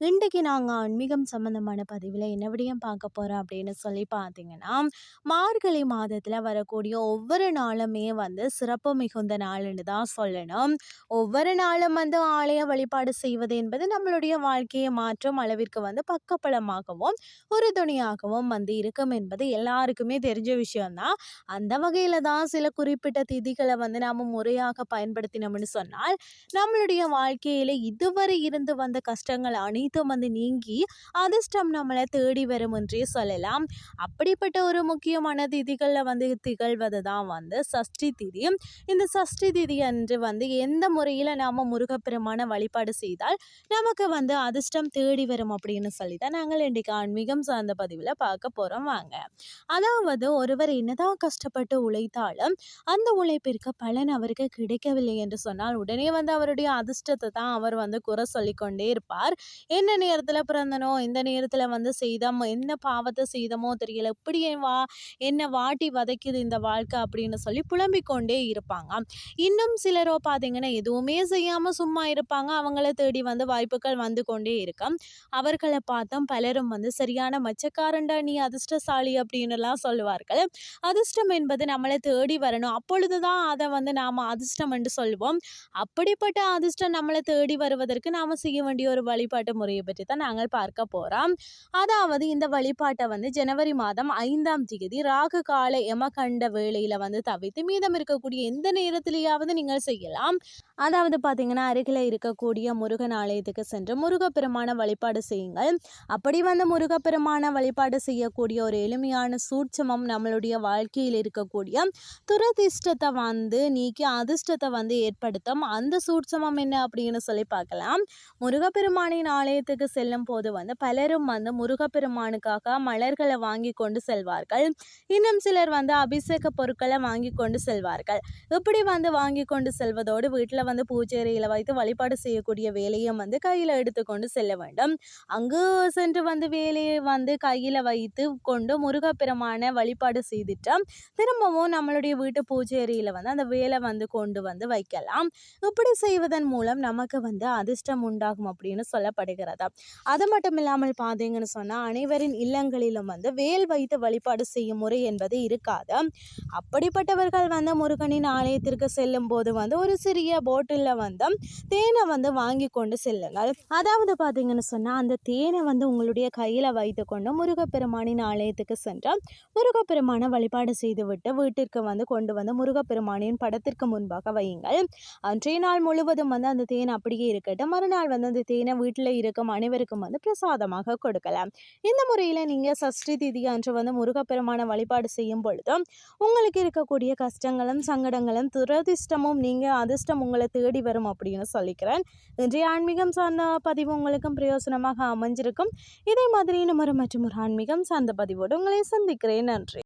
இன்றைக்கு நாங்கள் ஆன்மீகம் சம்மந்தமான பதிவில் என்ன விடயம் பார்க்க போகிறோம் அப்படின்னு சொல்லி பார்த்தீங்கன்னா மார்கழி மாதத்தில் வரக்கூடிய ஒவ்வொரு நாளுமே வந்து சிறப்பு மிகுந்த நாள்னு தான் சொல்லணும். ஒவ்வொரு நாளும் வந்து ஆலய வழிபாடு செய்வது என்பது நம்மளுடைய வாழ்க்கையை மாற்றும் அளவிற்கு வந்து பக்கப்பலமாகவும் துணியாகவும் வந்து இருக்கும் என்பது எல்லாருக்குமே தெரிஞ்ச விஷயம்தான் அந்த வகையில் தான் சில குறிப்பிட்ட திதிகளை வந்து நாம் முறையாக பயன்படுத்தினோம்னு சொன்னால் நம்மளுடைய வாழ்க்கையில் இதுவரை இருந்து வந்த கஷ்டங்கள் அணி அனைத்தும் வந்து நீங்கி அதிர்ஷ்டம் நம்மளை தேடி வரும் என்றே சொல்லலாம். அப்படிப்பட்ட ஒரு முக்கியமான திதிகளில் வந்து திகழ்வது தான் வந்து சஷ்டி திதி. இந்த சஷ்டி திதி அன்று வந்து எந்த முறையில் நாம் முருகப்பெருமான வழிபாடு செய்தால் நமக்கு வந்து அதிர்ஷ்டம் தேடி வரும் அப்படின்னு சொல்லி தான் நாங்கள் இன்றைக்கு ஆன்மீகம் சார்ந்த பதிவில் பார்க்க போகிறோம் வாங்க. அதாவது ஒருவர் என்னதான் கஷ்டப்பட்டு உழைத்தாலும் அந்த உழைப்பிற்கு பலன் அவருக்கு கிடைக்கவில்லை என்று சொன்னால் உடனே வந்து அவருடைய அதிர்ஷ்டத்தை தான் அவர் வந்து குறை சொல்லிக்கொண்டே இருப்பார். என்ன நேரத்தில் பிறந்தனோ இந்த நேரத்தில் வந்து செய்தோம் என்ன பாவத்தை செய்தமோ தெரியல. இப்படி என் வா என்ன வாட்டி வதைக்குது இந்த வாழ்க்கை அப்படின்னு சொல்லி புலம்பிக் கொண்டே இருப்பாங்க. இன்னும் சிலரோ பார்த்தீங்கன்னா எதுவுமே செய்யாமல் சும்மா இருப்பாங்க. அவங்கள தேடி வந்து வாய்ப்புகள் வந்து கொண்டே இருக்கும். அவர்களை பார்த்தோம் பலரும் வந்து சரியான மச்சக்காரண்டா நீ அதிர்ஷ்டசாலி அப்படின்னுலாம் சொல்லுவார்கள். அதிர்ஷ்டம் என்பது நம்மளை தேடி வரணும். அப்பொழுது தான் அதை வந்து நாம் அதிர்ஷ்டம் என்று சொல்லுவோம் அப்படிப்பட்ட அதிர்ஷ்டம் நம்மளை தேடி வருவதற்கு நாம் செய்ய வேண்டிய ஒரு வழிபாட்டு முறையை பற்றி தான் நாங்கள் பார்க்க போகிறோம் அதாவது இந்த வழிபாட்டை வந்து ஜனவரி மாதம் ஐந்தாம் தேதி ராகு கால எமகண்ட வேளையில் வந்து தவிர்த்து மீதம் இருக்கக்கூடிய எந்த நேரத்திலேயாவது நீங்கள் செய்யலாம். அதாவது பார்த்தீங்கன்னா அருகில் இருக்கக்கூடிய முருகன் ஆலயத்துக்கு சென்று முருகப்பெருமான வழிபாடு செய்யுங்கள். அப்படி வந்து முருகப்பெருமான வழிபாடு செய்யக்கூடிய ஒரு எளிமையான சூட்சமம் நம்மளுடைய வாழ்க்கையில் இருக்கக்கூடிய துரதிஷ்டத்தை வந்து நீக்கி அதிர்ஷ்டத்தை வந்து ஏற்படுத்தும் அந்த சூட்சமம் என்ன அப்படின்னு சொல்லி பார்க்கலாம். முருகப்பெருமானின் ஆலயத்துக்கு செல்லும் போது வந்து பலரும் வந்து முருகப்பெருமானுக்காக மலர்களை வாங்கி கொண்டு செல்வார்கள். இன்னும் சிலர் வந்து அபிஷேக பொருட்களை வாங்கி கொண்டு செல்வார்கள். இப்படி வந்து வாங்கி கொண்டு செல்வதோடு வீட்டில் வந்து பூஜைறையில் வைத்து வழிபாடு செய்யக்கூடிய வேலையும் வந்து கையில் எடுத்துக்கொண்டு செல்ல வேண்டும். அங்கு சென்று வந்து வேலையை வந்து கையில் வைத்து கொண்டு முருகப்பெருமான வழிபாடு செய்துட்டோம் திரும்பவும் நம்மளுடைய வீட்டு பூஜைறையில் வந்து அந்த வேலை வந்து கொண்டு வந்து வைக்கலாம். இப்படி செய்வதன் மூலம் நமக்கு வந்து அதிர்ஷ்டம் உண்டாகும் அப்படின்னு சொல்லப்படுகிறது. அது மட்டும் இல்லாமல் பார்த்தீங்கன்னு சொன்னால் அனைவரின் இல்லங்களிலும் வந்து வேல் வைத்து வழிபாடு செய்யும் முறை என்பது இருக்காது. அப்படிப்பட்டவர்கள் வந்து முருகனின் ஆலயத்திற்கு செல்லும் போது வந்து ஒரு சிறிய போட்டில் வந்து தேனை வந்து வாங்கி கொண்டு செல்லுங்கள். அதாவது பார்த்தீங்கன்னு சொன்னால் அந்த தேனை வந்து உங்களுடைய கையில் வைத்து கொண்டு முருகப்பெருமானின் ஆலயத்துக்கு சென்று முருகப்பெருமானை வழிபாடு செய்துவிட்டு வீட்டிற்கு வந்து கொண்டு வந்து முருகப்பெருமானின் படத்திற்கு முன்பாக வையுங்கள். அன்றைய நாள் முழுவதும் வந்து அந்த தேன் அப்படியே இருக்கட்டும். மறுநாள் வந்து அந்த தேனை வீட்டில் இருக்கும் அனைவருக்கும் வந்து பிரசாதமாக கொடுக்கலாம். இந்த முறையில் நீங்கள் சஷ்டி திதி அன்று வந்து முருகப்பெருமான வழிபாடு செய்யும் பொழுது உங்களுக்கு இருக்கக்கூடிய கஷ்டங்களும் சங்கடங்களும் துரதிர்ஷ்டமும் நீங்கள் அதிர்ஷ்டம் உங்களை தேடி வரும் அப்படின்னு சொல்லிக்கிறேன். இன்றைய ஆன்மீகம் சார்ந்த பதிவு உங்களுக்கும் பிரயோசனமாக அமைஞ்சிருக்கும். இதே மாதிரி நம்ம ஒரு மற்றும் ஒரு ஆன்மீகம் சார்ந்த பதிவோடு உங்களை சந்திக்கிறேன். நன்றி.